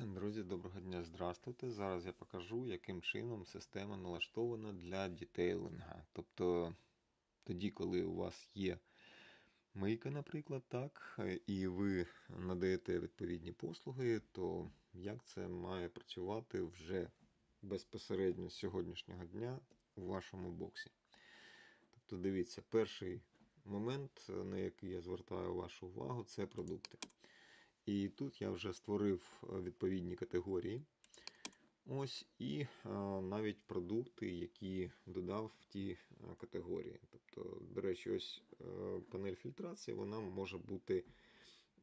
Друзі, доброго дня, здравствуйте. Зараз я покажу, яким чином система налаштована для дітейлинга. Тобто тоді, коли у вас є мийка, наприклад, так, і ви надаєте відповідні послуги, то як це має працювати вже безпосередньо з сьогоднішнього дня у вашому боксі? Тобто, дивіться, перший момент, на який я звертаю вашу увагу, це продукти. І тут я вже створив е, відповідні категорії. Ось і е, навіть продукти, які додав в ті е, категорії. Тобто, до речі, ось панель фільтрації вона може бути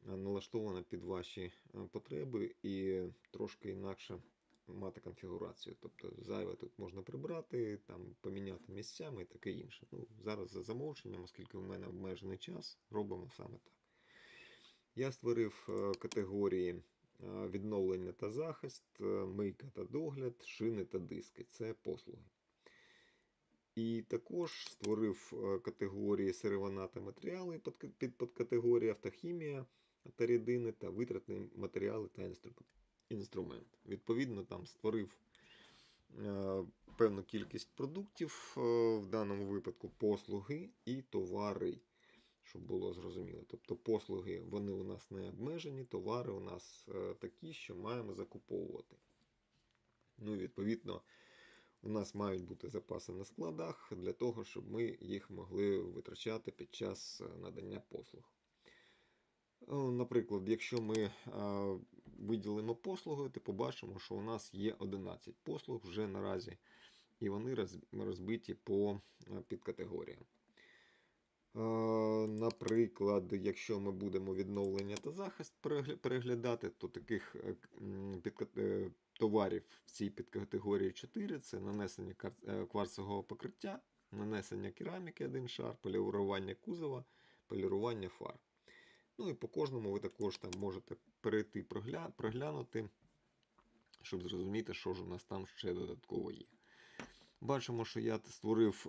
налаштована під ваші потреби і трошки інакше мати конфігурацію. Тобто зайве тут можна прибрати, там, поміняти місцями і таке інше. Ну, зараз за замовченням, оскільки у мене обмежений час, робимо саме так. Я створив е, категорії е, відновлення та захист, е, мийка та догляд, шини та диски це послуги. І також створив категорії сировина та матеріали під ка- подкатегорії автохімія та рідини та витратні матеріали та інструмент. Відповідно, там створив певну кількість продуктів, в даному випадку послуги і товари щоб було зрозуміло. Тобто послуги вони у нас не обмежені, товари у нас е, такі, що маємо закуповувати. Ну відповідно, у нас мають бути запаси на складах для того, щоб ми їх могли витрачати під час е, надання послуг. Е, Наприклад, якщо ми виділимо послуги, то побачимо, що у нас є 11 послуг вже наразі, і вони розбиті по підкатегоріям. Е, Наприклад, якщо ми будемо відновлення та захист переглядати, то таких е, е, товарів в цій підкатегорії 4 це нанесення кварцевого покриття, нанесення кераміки один шар, полірування кузова, полірування фар. Ну і по кожному ви також там можете перейти проглянути, щоб зрозуміти, що ж у нас там ще додатково є. Бачимо, що я створив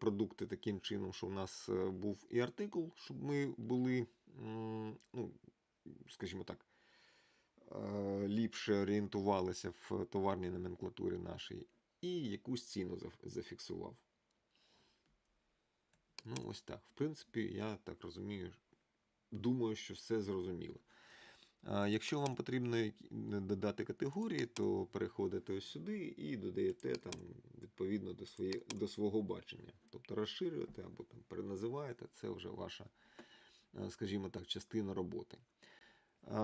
продукти таким чином, що в нас е, був і артикул, щоб ми були, ну, скажімо так, е, ліпше орієнтувалися в товарній номенклатурі нашій, і якусь ціну зафіксував. Ну, ось так. В принципі, я так розумію, думаю, що все зрозуміло. Якщо вам потрібно додати категорії, то переходите ось сюди і додаєте там відповідно до, своє, до свого бачення. Тобто розширюєте або там переназиваєте, це вже ваша, е, скажімо так, частина роботи.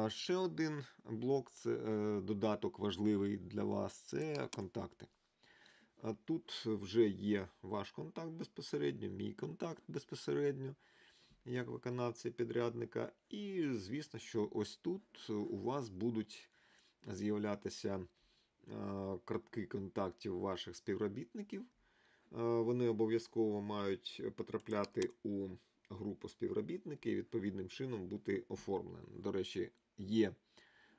Ще один блок, це е, додаток важливий для вас це контакти. Тут вже є ваш контакт безпосередньо, мій контакт безпосередньо як виконавця підрядника. І звісно, що ось тут у вас будуть з'являтися е, картки контактів ваших співробітників. Е, Вони обов'язково мають потрапляти у групу співробітники і відповідним чином бути оформлені. До речі, є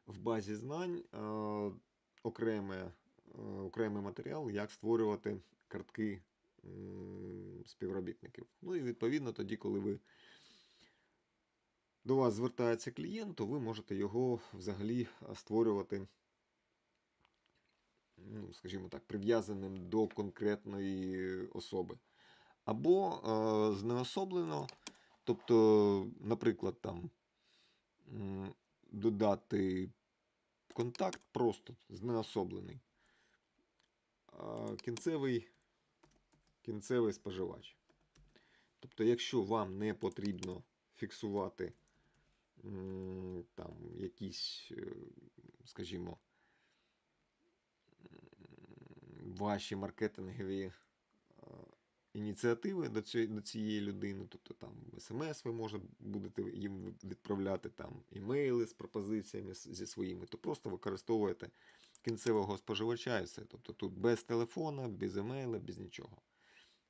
в базі знань е, окреме, е, окремий матеріал, як створювати картки співробітників. Ну і відповідно тоді, коли ви до вас звертається клієнт, то ви можете його взагалі створювати, ну, скажімо так, прив'язаним до конкретної особи. Або е, знеособлено, тобто, наприклад, там додати контакт просто знеособлений. Кінцевий, кінцевий споживач. Тобто, якщо вам не потрібно фіксувати там якісь, е, скажімо, ваші маркетингові е, ініціативи до цієї, до цієї людини, тобто там смс ви може, будете їм відправляти, там імейли з пропозиціями зі своїми, то просто використовуєте кінцевого споживача і все. Тобто тут без телефона, без емейла, без нічого.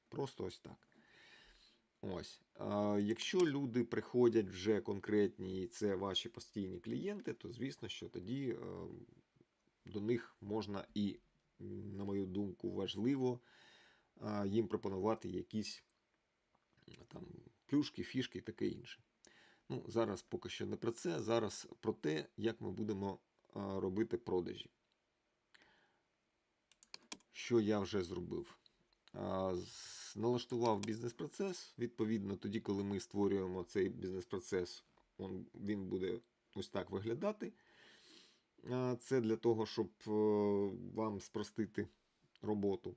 Просто ось так. Ось. Якщо люди приходять вже конкретні, і це ваші постійні клієнти, то звісно, що тоді до них можна і, на мою думку, важливо їм пропонувати якісь там плюшки, фішки і таке інше. Ну, зараз поки що не про це, зараз про те, як ми будемо робити продажі. Що я вже зробив? Налаштував бізнес-процес. Відповідно, тоді, коли ми створюємо цей бізнес-процес, він буде ось так виглядати. Це для того, щоб е, вам спростити роботу.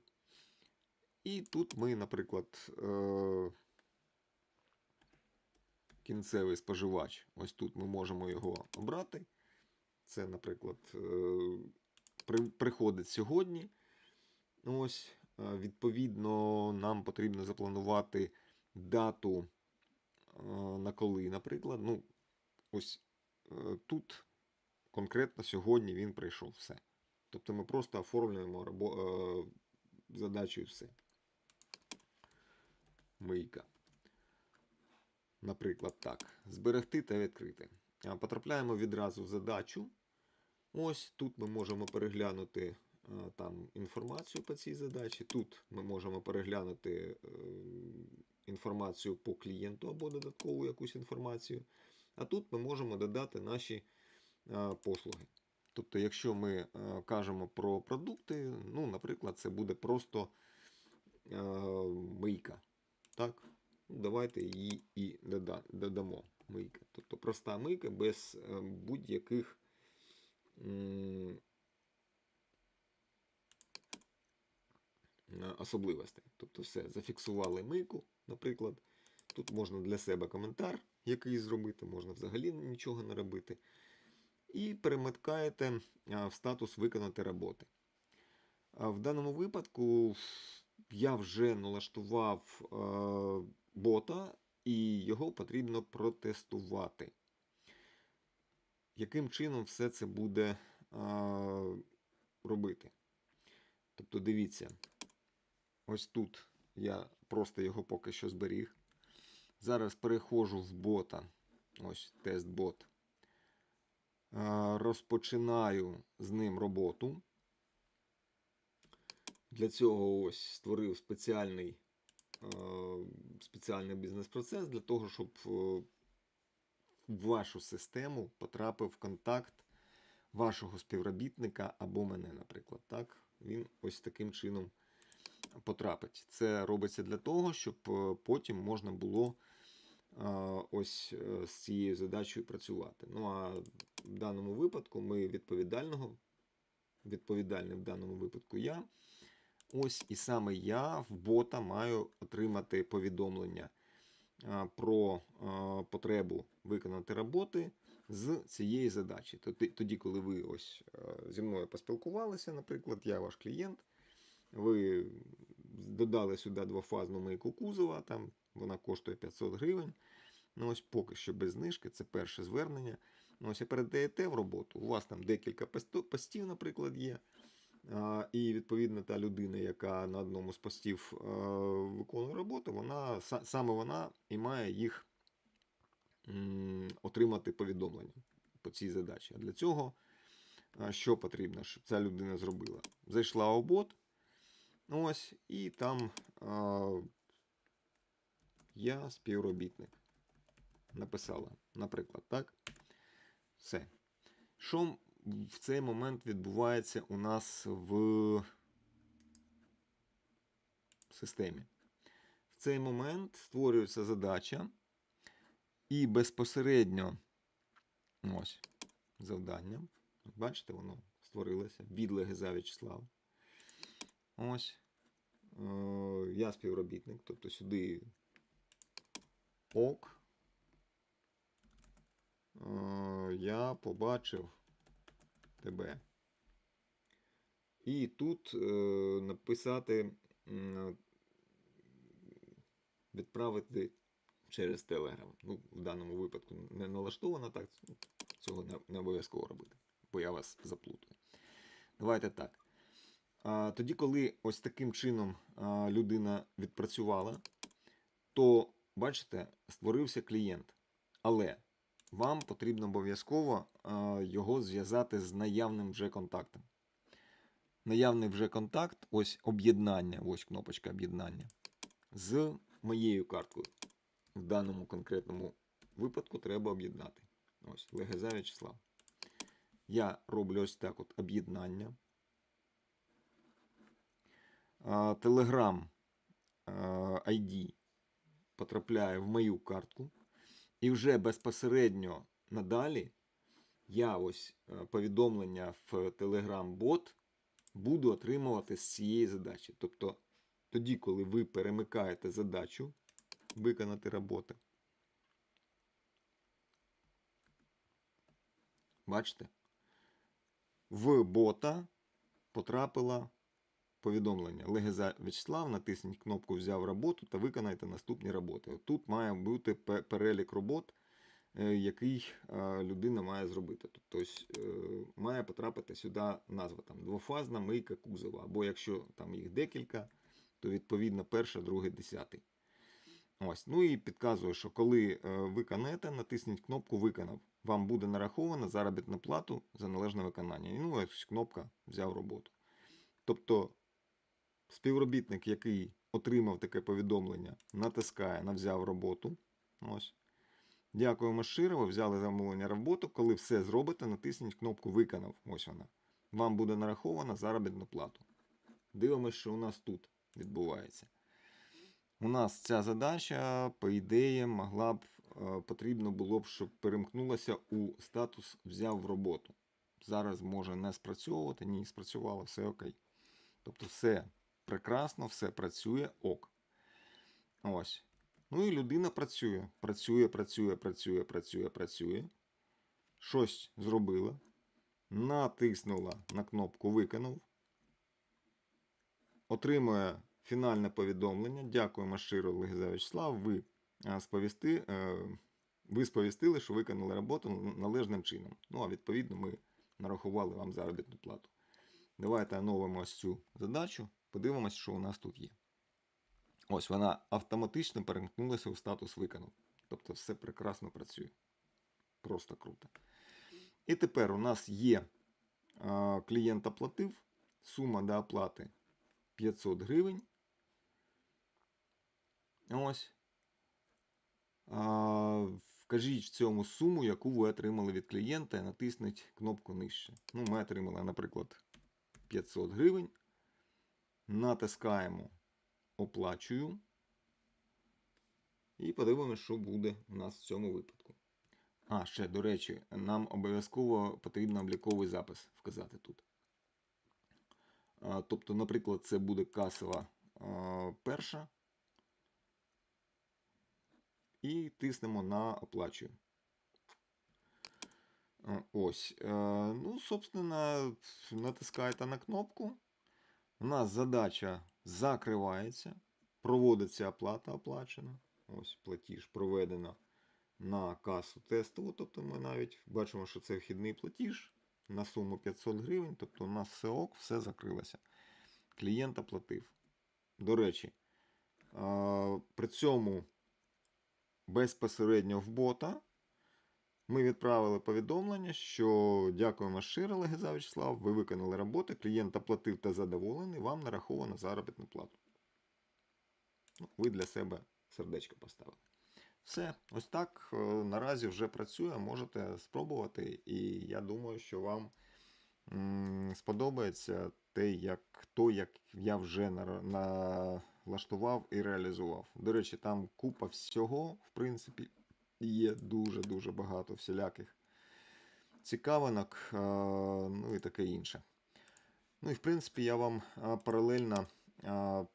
І тут ми, наприклад, е, кінцевий споживач. Ось тут ми можемо його обрати. Це, наприклад, е, приходить сьогодні. Ось, відповідно, нам потрібно запланувати дату е, на коли, наприклад. Ну, ось е, тут конкретно сьогодні він прийшов все. Тобто ми просто оформлюємо е, задачу і все. Мийка. Наприклад, так. Зберегти та відкрити. Потрапляємо відразу в задачу. Ось тут ми можемо переглянути е, там інформацію по цій задачі. Тут ми можемо переглянути е, інформацію по клієнту або додаткову якусь інформацію. А тут ми можемо додати наші е, послуги. Тобто, якщо ми е, кажемо про продукти, ну, наприклад, це буде просто е, мийка. Так? Ну, Давайте її і додамо. Мийка. Тобто проста мийка без е, будь-яких м, е, особливостей. Тобто все, зафіксували мийку, наприклад. Тут можна для себе коментар якийсь зробити, можна взагалі нічого не робити. І перемикаєте в статус виконати роботи. В даному випадку я вже налаштував е, бота, і його потрібно протестувати. Яким чином все це буде е, робити? Тобто, дивіться, ось тут я просто його поки що зберіг. Зараз переходжу в бота. Ось тест-бот. Розпочинаю з ним роботу. Для цього ось створив спеціальний, спеціальний бізнес-процес для того, щоб е, в вашу систему потрапив контакт вашого співробітника або мене, наприклад. Так? Він ось таким чином потрапить. Це робиться для того, щоб е, потім можна було е, ось е, з цією задачею працювати. Ну а в даному випадку ми відповідального, відповідальний в даному випадку я. Ось і саме я в бота маю отримати повідомлення про потребу виконати роботи з цієї задачі. Тоді, коли ви ось зі мною поспілкувалися, наприклад, я ваш клієнт, ви додали сюди двофазну мийку кузова, там вона коштує 500 гривень. Ну, ось поки що без знижки, це перше звернення. Ну, ось і передаєте в роботу. У вас там декілька постів, наприклад, є. І відповідно та людина, яка на одному з постів е, виконує роботу, вона саме вона і має їх отримати повідомлення по цій задачі. А для цього що потрібно, щоб ця людина зробила? Зайшла у бот, ось, і там а, я співробітник. Написала, наприклад, так. Все. Що в цей момент відбувається у нас в системі? В цей момент створюється задача, і безпосередньо ось завдання. Бачите, воно створилося від Легеза В'ячеслава. Ось. Е, Я співробітник, тобто сюди ок. Е, Я побачив тебе. І тут е, написати, відправити через Telegram. Ну, в даному випадку не налаштовано так. Цього не, обов'язково робити, бо я вас заплутаю. Давайте так. Тоді, коли ось таким чином людина відпрацювала, то, бачите, створився клієнт. Але вам потрібно обов'язково його зв'язати з наявним вже контактом. Наявний вже контакт, ось об'єднання, ось кнопочка об'єднання з моєю карткою. В даному конкретному випадку треба об'єднати. Ось, Легеза В'ячеслав. я роблю ось так от об'єднання. Telegram ID потрапляє в мою картку. І вже безпосередньо надалі я ось е, повідомлення в Telegram бот буду отримувати з цієї задачі. Тобто тоді, коли ви перемикаєте задачу виконати роботи, бачите, в бота потрапило повідомлення. Легеза Вячеслав, натисніть кнопку Взяв роботу та виконайте наступні роботи. Тут має бути перелік робот, е, який е, людина має зробити. Тобто е, має потрапити сюди назва там двофазна мийка кузова. Або якщо там їх декілька, то відповідно перша, другий, десятий. Ось. Ну і підказую, що коли виконаєте, натисніть кнопку Виконав. Вам буде нарахована заробітна плату за належне виконання. Ну, ось кнопка взяв роботу. Тобто співробітник, який отримав таке повідомлення, натискає на взяв роботу. Ось. Дякуємо щиро, ви взяли замовлення роботу. Коли все зробите, натисніть кнопку Виконав. Ось вона. Вам буде нарахована заробітну плату. Дивимося, що у нас тут відбувається. У нас ця задача, по ідеї, могла б е, потрібно було б, щоб перемкнулася у статус взяв в роботу. Зараз може не спрацьовувати, ні, спрацювало, все окей. Тобто все прекрасно, все працює ок. Ось. Ну і людина працює. Працює, працює, працює, працює, працює. Щось зробила. Натиснула на кнопку Виконав. Отримує фінальне повідомлення. Дякуємо щиро, Легіза Вячеслав. Ви, сповісти, е, ви сповістили, що виконали роботу належним чином. Ну, а відповідно, ми нарахували вам заробітну плату. Давайте оновимо ось цю задачу. Подивимось, що у нас тут є. Ось вона автоматично перемкнулася у статус виконав. Тобто все прекрасно працює. Просто круто. І тепер у нас є а, клієнт оплатив, сума до оплати 500 гривень. Ось. А, вкажіть в цьому суму, яку ви отримали від клієнта, і натисніть кнопку нижче. Ну, ми отримали, наприклад, 500 гривень. Натискаємо оплачую. І подивимося, що буде у нас в цьому випадку. А, ще, до речі, нам обов'язково потрібно обліковий запис вказати тут. Тобто, наприклад, це буде касова перша. І тиснемо на оплачую. Ось. Е, Ну, собственно, натискаєте на кнопку. У нас задача закривається. Проводиться оплата оплачена. Ось платіж проведено на касу тестову. Тобто ми навіть бачимо, що це вхідний платіж на суму 500 гривень. Тобто у нас все ок, все закрилося. Клієнт оплатив. До речі, при цьому безпосередньо в бота ми відправили повідомлення, що дякуємо щиро, Легеза Вячеслав, ви виконали роботу, клієнт оплатив та задоволений, вам нараховано заробітну плату. Ну, ви для себе сердечко поставили. Все, ось так е, наразі вже працює, можете спробувати, і я думаю, що вам сподобається те, як то, як я вже налаштував і реалізував. До речі, там купа всього, в принципі, є дуже-дуже багато всіляких цікавинок, е, ну і таке інше. Ну і в принципі, я вам е, паралельно е,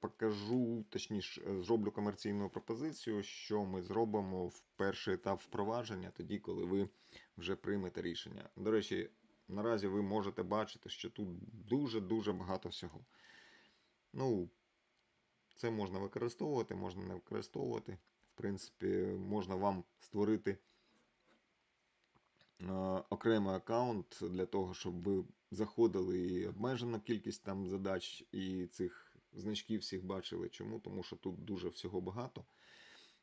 покажу, точніше, зроблю комерційну пропозицію, що ми зробимо в перший етап впровадження, тоді, коли ви вже приймете рішення. До речі, наразі ви можете бачити, що тут дуже-дуже багато всього. Ну, це можна використовувати, можна не використовувати. Принципі, можна вам створити е, окремий аккаунт для того, щоб ви заходили і обмежену кількість там задач і цих значків всіх бачили. Чому? Тому що тут дуже всього багато.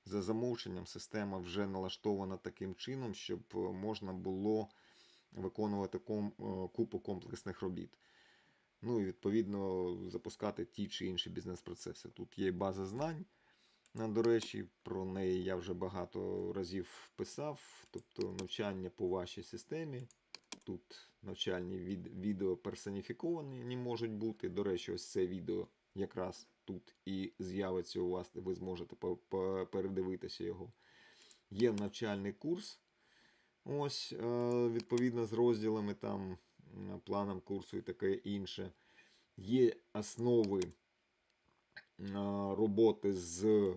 За замовченням система вже налаштована таким чином, щоб е, можна було виконувати е, купу комплексних робіт. Ну і відповідно запускати ті чи інші бізнес-процеси. Тут є база знань. А, До речі, про неї я вже багато разів писав. Тобто навчання по вашій системі. тут навчальні від, відео персоніфіковані можуть бути. До речі, ось це відео якраз тут і з'явиться у вас, ви зможете передивитися його. Є навчальний курс. Ось, е, відповідно, з розділами там, м, планом курсу і таке інше. Є основи е, роботи з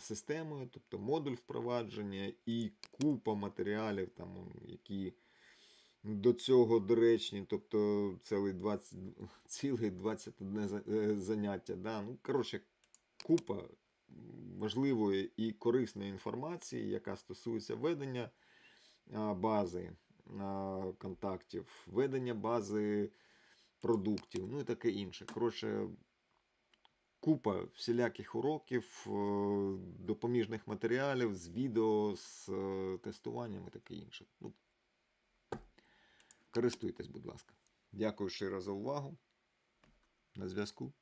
системою, тобто модуль впровадження і купа матеріалів, там, які до цього доречні, тобто цілий 20, цілий 21 е, заняття. Да? Ну, коротше, купа важливої і корисної інформації, яка стосується ведення бази контактів, ведення бази продуктів, ну і таке інше. Коротше, купа всіляких уроків, е, допоміжних матеріалів з відео, з е, тестуванням і таке інше. Ну, користуйтесь, будь ласка. Дякую щиро за увагу. На зв'язку.